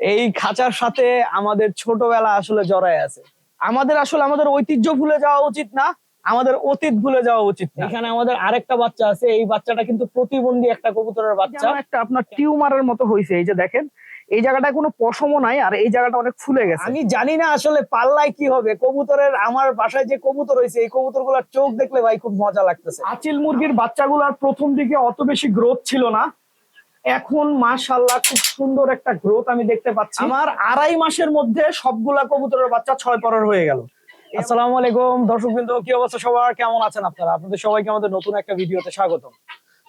এই খাঁচার সাথে আমাদের ছোটবেলা আসলে জড়ায় আছে। আমাদের আসলে আমাদের ঐতিহ্য ভুলে যাওয়া উচিত না আমাদের অতীত ভুলে যাওয়া উচিত এখানে আমাদের আরেকটা বাচ্চা আছে এই বাচ্চাটা কিন্তু প্রতিবন্ধী একটা কবুতরের বাচ্চা। একটা আপনার টিউমারের মতো হয়েছে এই যে দেখেন এই জায়গাটায় কোনো পশমও নাই আর এই জায়গাটা অনেক ফুলে গেছে। আমি জানি না আসলে পাল্লায় কি হবে কবুতরের আমার বাসায় যে কবুতর হয়েছে এই কবুতরগুলার চোখ দেখলে ভাই খুব মজা লাগতেছে। আচিল মুরগির বাচ্চাগুলোর প্রথম দিকে অত বেশি গ্রোথ ছিল না এখন মাশাল্লাহ খুব সুন্দর একটা গ্রোথ আমি দেখতে পাচ্ছি। আমার আড়াই মাসের মধ্যে সবগুলা কবুতরের বাচ্চা ছয় পরের হয়ে গেল। আসসালামু আলাইকুম, দর্শক বিন্দু, কি অবস্থা সবার? কেমন আছেন আপনারা? আপনাদের সবাইকে আমাদের নতুন একটা ভিডিওতে স্বাগতম।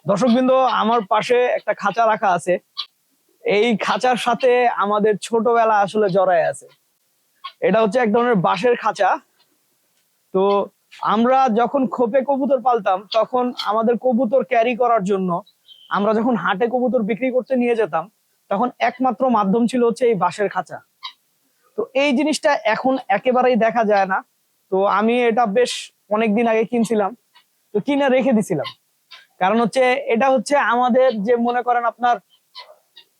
দর্শক বিন্দু, আমার পাশে একটা খাঁচা রাখা আছে। এই খাঁচার সাথে আমাদের ছোটবেলা আসলে জড়ায় আছে। এটা হচ্ছে এক ধরনের বাঁশের খাঁচা। তো আমরা যখন খোপে কবুতর পালতাম, তখন আমাদের কবুতর ক্যারি করার জন্য আমরা যখন হাটে কবুতর বিক্রি করতে নিয়ে যেতাম, তখন একমাত্র মাধ্যম ছিল হচ্ছে এই বাঁশের খাঁচা। তো এই জিনিসটা এখন একেবারেই দেখা যায় না। তো আমি এটা বেশ অনেকদিন আগে কিনছিলাম। তো কিনে রেখে দিছিলাম। কারণ হচ্ছে এটা হচ্ছে আমাদের যে মনে করেন আপনার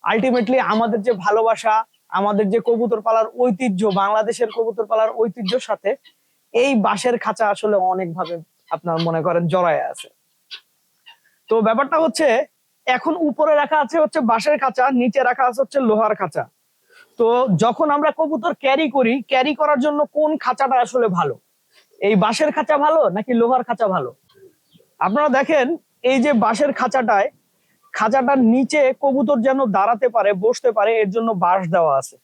আলটিমেটলি আমাদের যে ভালোবাসা, আমাদের যে কবুতর পালার ঐতিহ্য, বাংলাদেশের কবুতর পালার ঐতিহ্যের সাথে এই বাঁশের খাঁচা আসলে অনেকভাবে আপনার মনে করেন জড়ায় আছে। তো ব্যাপারটা হচ্ছে এখন উপরে রাখা আছে হচ্ছে বাঁশের খাঁচা, নিচে রাখা আছে হচ্ছে লোহার খাঁচা। তো যখন আমরা কবুতর ক্যারি করি ক্যারি করার জন্য কোন খাঁচাটা আসলে ভালো? এই বাঁশের খাঁচা ভালো নাকি লোহার খাঁচা ভালো? আপনারা দেখেন, এই যে বাঁশের খাঁচাটায়, খাঁচাটার নিচে কবুতর যেন দাঁড়াতে পারে, বসতে পারে, এর জন্য বাঁশ দেওয়া আছে।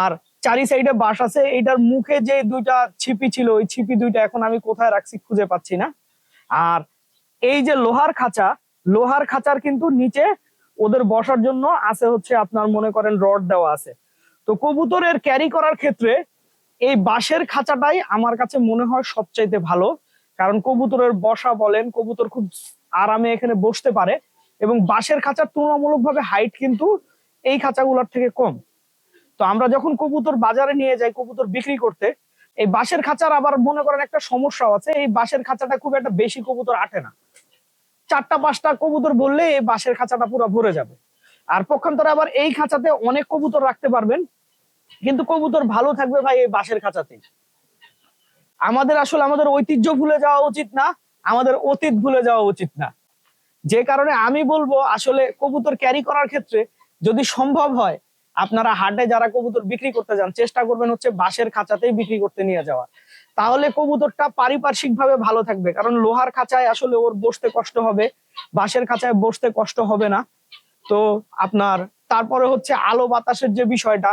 আর চারি সাইডে বাঁশ আছে, এইটার মুখে যে দুইটা ছিপি ছিল, ওই ছিপি দুইটা এখন আমি কোথায় রাখছি খুঁজে পাচ্ছি না। আর এই যে লোহার খাঁচা লোহার খাঁচার কিন্তু নিচে ওদের বসার জন্য আছে হচ্ছে আপনার মনে করেন রড দেওয়া আছে। তো কবুতরের ক্যারি করার ক্ষেত্রে এই বাঁশের খাঁচাটাই আমার কাছে মনে হয় সবচাইতে ভালো। কারণ কবুতরের বসা বলেন, কবুতর খুব আরামে এখানে বসতে পারে এবং বাঁশের খাঁচার তুলনামূলকভাবে হাইট কিন্তু এই খাঁচাগুলোর থেকে কম। তো আমরা যখন কবুতর বাজারে নিয়ে যাই, কবুতর বিক্রি করতে, এই বাঁশের খাঁচার আবার মনে করেন একটা সমস্যা আছে, এই বাঁশের খাঁচাটা খুব একটা বেশি কবুতর আটে না। চারটা, পাঁচটা কবুতর বললে বাঁশের খাঁচাটা পুরো ভরে যাবে। আর পক্ষান্তরে আবার এই খাঁচাতে অনেক কবুতর রাখতে পারবেন, কিন্তু কবুতর ভালো থাকবে ভাই এই বাঁশের খাঁচাতেই আমাদের আসলে আমাদের ঐতিহ্য ভুলে যাওয়া উচিত না, আমাদের অতীত ভুলে যাওয়া উচিত না। যে কারণে আমি বলব, আসলে কবুতর ক্যারি করার ক্ষেত্রে যদি সম্ভব হয়, আপনারা হাটে যারা কবুতর বিক্রি করতে যান, চেষ্টা করবেন হচ্ছে বাঁশের খাঁচাতেই বিক্রি করতে নিয়ে যাওয়া তাহলে কবুতরটা পারিপার্শ্বিক ভাবে ভালো থাকবে। কারণ লোহার খাঁচায় আসলে ওর বসতে কষ্ট হবে, বাঁশের খাঁচায় বসতে কষ্ট হবে না। তো আপনার, তারপরে হচ্ছে আলো বাতাসের যে বিষয়টা,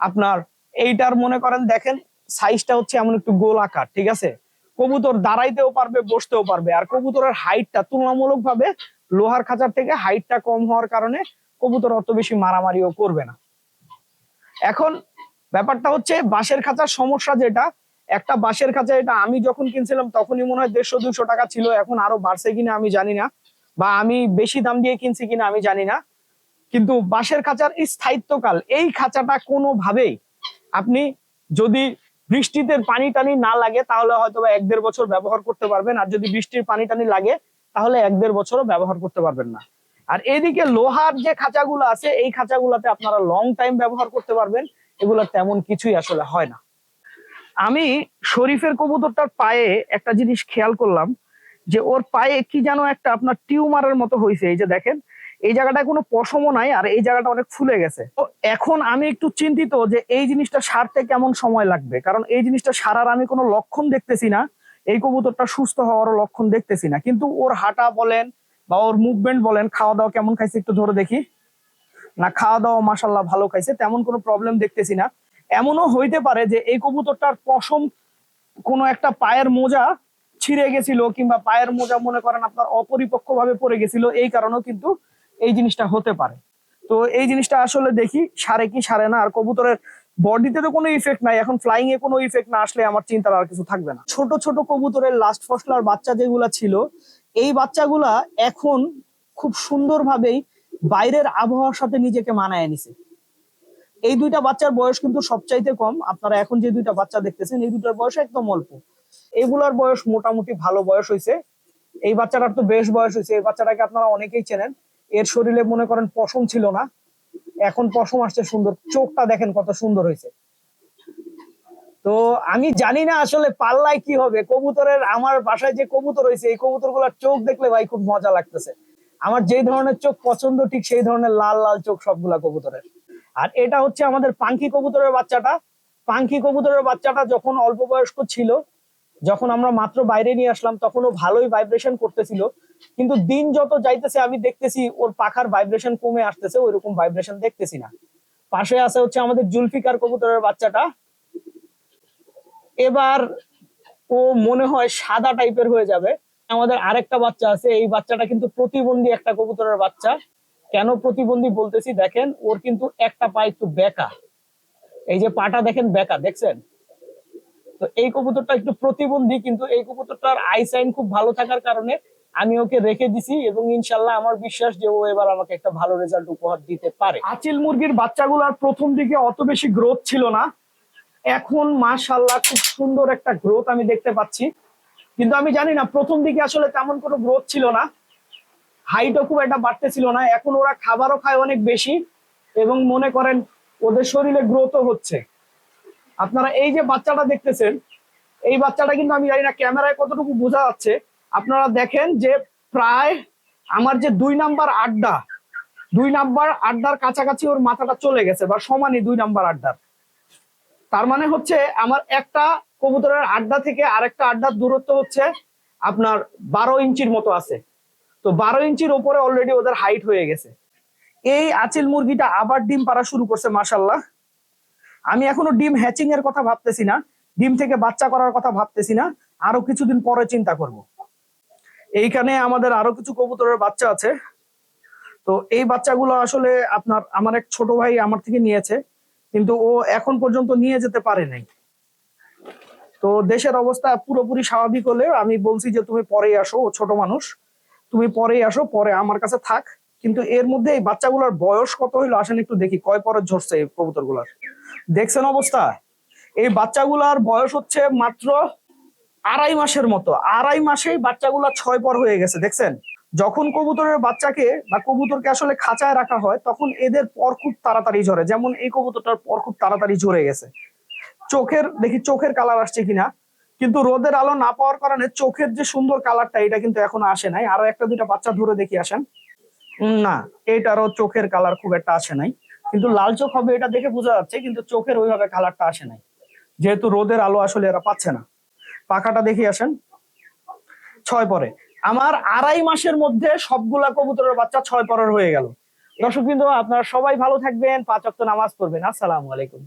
আপনার এইটার মনে করেন, দেখেন সাইজটা হচ্ছে এমন একটু গোল আকার ঠিক আছে? কবুতর দাঁড়াইতেও পারবে, বসতেও পারবে। আর কবুতরের হাইটটা তুলনামূলক ভাবে লোহার খাঁচার থেকে হাইটটা কম হওয়ার কারণে কবুতর অত বেশি মারামারিও করবে না। এখন ব্যাপারটা হচ্ছে বাঁশের খাঁচার সমস্যা যেটা একটা বাঁশের খাঁচা এটা আমি যখন কিনছিলাম তখনই মনে হয় দেড়শো দুশো টাকা ছিল, এখন আরও বাড়ছে কিনা আমি জানি না, বা আমি বেশি দাম দিয়ে কিনছি কিনা আমি জানি না। কিন্তু বাঁশের খাঁচার স্থায়িত্বকাল, এই খাঁচাটা কোনোভাবেই আপনি যদি বৃষ্টিতে পানি টানি না লাগে, তাহলে হয়তো এক দেড় বছর ব্যবহার করতে পারবেন, আর যদি বৃষ্টির পানি টানি লাগে, তাহলে এক দেড় বছরও ব্যবহার করতে পারবেন না। আর এদিকে লোহার যে খাঁচাগুলো আছে, এই খাঁচাগুলোতে আপনারা লং টাইম ব্যবহার করতে পারবেন, এগুলো তেমন কিছুই আসলে হয় না। আমি শরীফের কবুতরটার পায়ে একটা জিনিস খেয়াল করলাম যে ওর পায়ে কি যেন একটা আপনার টিউমারের মতো হয়েছে এই যে দেখেন। এই জায়গাটায় কোনো পশমও নাই আর এই জায়গাটা অনেক ফুলে গেছে। তো এখন আমি একটু চিন্তিত যে এই জিনিসটা সারতে কেমন সময় লাগবে? কারণ এই জিনিসটা সারার আমি কোনো লক্ষণ দেখতেছি না। এই কবুতরটা সুস্থ হওয়ারও লক্ষণ দেখতেছি না। কিন্তু ওর হাঁটা বলেন বা ওর মুভমেন্ট বলেন খাওয়া দাওয়া কেমন খাইছে একটু ধরে দেখি। না খাওয়া দাওয়া মাসাল্লাহ ভালো খাইছে, তেমন কোনো প্রবলেম দেখতেছি না। এমনও হইতে পারে যে এই কবুতরটার পশম কোনো একটা পায়ের মোজা ছিঁড়ে গেছিল কিংবা পায়ের মোজা মনে করেন আপনার অপরিপক্ক ভাবে পড়ে গেছিল, এই কারণেও কিন্তু এই জিনিসটা হতে পারে। তো এই জিনিসটা আসলে দেখি, সারে কি সারে না, আর কবুতরের বডিতে তো কোনো ইফেক্ট নাই, এখন ফ্লাইং এ কোনো ইফেক্ট না আসলে আমার চিন্তার আর কিছু থাকবে না। ছোট ছোট কবুতরের লাস্ট ফসলার বাচ্চা যেগুলা ছিল, এই বাচ্চাগুলা এখন খুব সুন্দরভাবেই বাইরের আবহাওয়ার সাথে নিজেকে মানায় নিছে। এই দুইটা বাচ্চার বয়স কিন্তু সবচাইতে কম। আপনারা এখন যে দুইটা বাচ্চা দেখতেছেন, এই দুইটার বয়স একদম অল্প। এগুলার বয়স মোটামুটি ভালো বয়স হয়েছে এই বাচ্চাটার তো বেশ বয়স হয়েছে এই বাচ্চাটাকে আপনারা অনেকেই চেনেন। এর শরীরে মনে করেন পশম ছিল না। এখন পশম আসছে সুন্দর। চোখটা দেখেন কত সুন্দর হয়েছে তো আমি জানি না আসলে পাল্লায় কি হবে। কবুতরের আমার বাসায় যে কবুতর হয়েছে এই কবুতরগুলার চোখ দেখলে ভাই খুব মজা লাগতেছে। আমার যেই ধরনের চোখ পছন্দ, ঠিক সেই ধরনের লাল লাল চোখ সবগুলা কবুতরের। আর এটা হচ্ছে আমাদের পাঙ্খি কবুতরের বাচ্চাটা। পাঙ্খি কবুতরের বাচ্চাটা যখন অল্প বয়স্ক ছিল, যখন আমরা মাত্র বাইরে নিয়ে আসলাম তখনও ভালোই ভাইব্রেশন করতেছিল। কিন্তু দিন যত যাইতেছে, আমি দেখতেছি ওর পাখার ভাইব্রেশন কমে আসতেছে, ওইরকম ভাইব্রেশন দেখতেছি না। পাশে আছে হচ্ছে আমাদের জুলফিকার কবুতরের বাচ্চাটা। এবার ও মনে হয় সাদা টাইপের হয়ে যাবে। আমাদের আরেকটা বাচ্চা আছে, এই বাচ্চাটা কিন্তু প্রতিবন্ধী একটা কবুতরের বাচ্চা। কেন প্রতিবন্ধী বলতেছি? দেখেন, ওর কিন্তু একটা পা একটু বেকা। এই যে পাটা দেখেন, বেকা, দেখছেন? তো এই কবুতরটা একটু প্রতিবন্ধী, কিন্তু এই কবুতরটার আই সাইন খুব ভালো থাকার কারণে আমি ওকে রেখে দিছি এবং ইনশাল্লাহ আমার বিশ্বাস যে ও এবার আমাকে একটা ভালো রেজাল্ট উপহার দিতে পারে। আচিল মুরগির বাচ্চাগুলোর প্রথম দিকে অত বেশি গ্রোথ ছিল না। এখন মাশাল্লাহ খুব সুন্দর একটা গ্রোথ আমি দেখতে পাচ্ছি। কিন্তু আমি জানি না, প্রথম দিকে আসলে তেমন কোনো গ্রোথ ছিল না। হাইটও খুব একটা বাড়তে ছিল না। এখন ওরা খাবারও খায় অনেক বেশি এবং মনে করেন ওদের শরীরে গ্রোথও হচ্ছে। আপনারা এই যে বাচ্চাটা দেখতেছেন, এই বাচ্চাটা কিন্তু আমি জানি না ক্যামেরায় কতটুকু বোঝা যাচ্ছে। আপনারা দেখেন যে প্রায় আমার যে দুই নাম্বার আড্ডা, দুই নাম্বার আড্ডার কাছাকাছি ওর মাথাটা চলে গেছে বা সমানই দুই নাম্বার আড্ডার। তার মানে হচ্ছে আমার একটা কবুতরের আড্ডা থেকে আরেকটা আড্ডার দূরত্ব হচ্ছে আপনার বারো ইঞ্চির মতো আছে। তো বারো ইঞ্চির ওপরে অলরেডি ওদের হাইট হয়ে গেছে। এই আচিল মুরগিটা আবার ডিম পাড়া শুরু করছে মাসাল্লাহ আমি এখনও ডিম হ্যাচিং এর কথা ভাবতেছি না, ডিম থেকে বাচ্চা করার কথা ভাবতেছি না, আরও কিছুদিন পরে চিন্তা করব। এইখানে আমাদের আরও কিছু কবুতরের বাচ্চা আছে। তো এই বাচ্চাগুলো আসলে আপনার, আমার এক ছোট ভাই আমার থেকে নিয়েছে, কিন্তু ও এখন পর্যন্ত নিয়ে যেতে পারে নাই। তো দেশের অবস্থা পুরোপুরি স্বাভাবিক হলে আমি বলছি যে তুমি পরেই আসো, ও ছোট মানুষ। তুমি পরেই আসো, পরে আমার কাছে থাক। কিন্তু এর মধ্যে এই বাচ্চাগুলোর বয়স কত হইল আসেন একটু দেখি, কয় পরে ঝরছে এই কবুতরগুলার? দেখছেন অবস্থা? এই বাচ্চাগুলার বয়স হচ্ছে মাত্র আড়াই মাসের মতো। আড়াই মাসেই বাচ্চাগুলা ছয় পর হয়ে গেছে, দেখছেন? যখন কবুতরের বাচ্চাকে বা কবুতরকে আসলে খাঁচায় রাখা হয়, তখন এদের পর খুব তাড়াতাড়ি ঝরে। যেমন এই কবুতরটার পর খুব তাড়াতাড়ি ঝরে গেছে। চোখের, দেখি চোখের কালার আসছে কিনা। কিন্তু রোদের আলো না পাওয়ার কারণে চোখের যে সুন্দর কালারটা, এটা কিন্তু এখনও আসে নাই। আরও একটা দুইটা বাচ্চা ধরে দেখি, আসেন। না, এইটারও চোখের কালার খুব একটা আসে নাই। কিন্তু লাল চোখ হবে এটা দেখে বোঝা যাচ্ছে, কিন্তু চোখের ওইভাবে কালারটা আসে নাই। যেহেতু রোদের আলো আসলে এরা পাচ্ছে না। পাখাটা দেখি, আসেন। ছয় পরে। আমার আড়াই মাসের মধ্যে সবগুলা কবুতরের বাচ্চা ছয় পরের হয়ে গেল। দর্শক বিন্দু আপনারা সবাই ভালো থাকবেন, পাঁচ অক্ট নামাজ পড়বেন। আসসালামু আলাইকুম।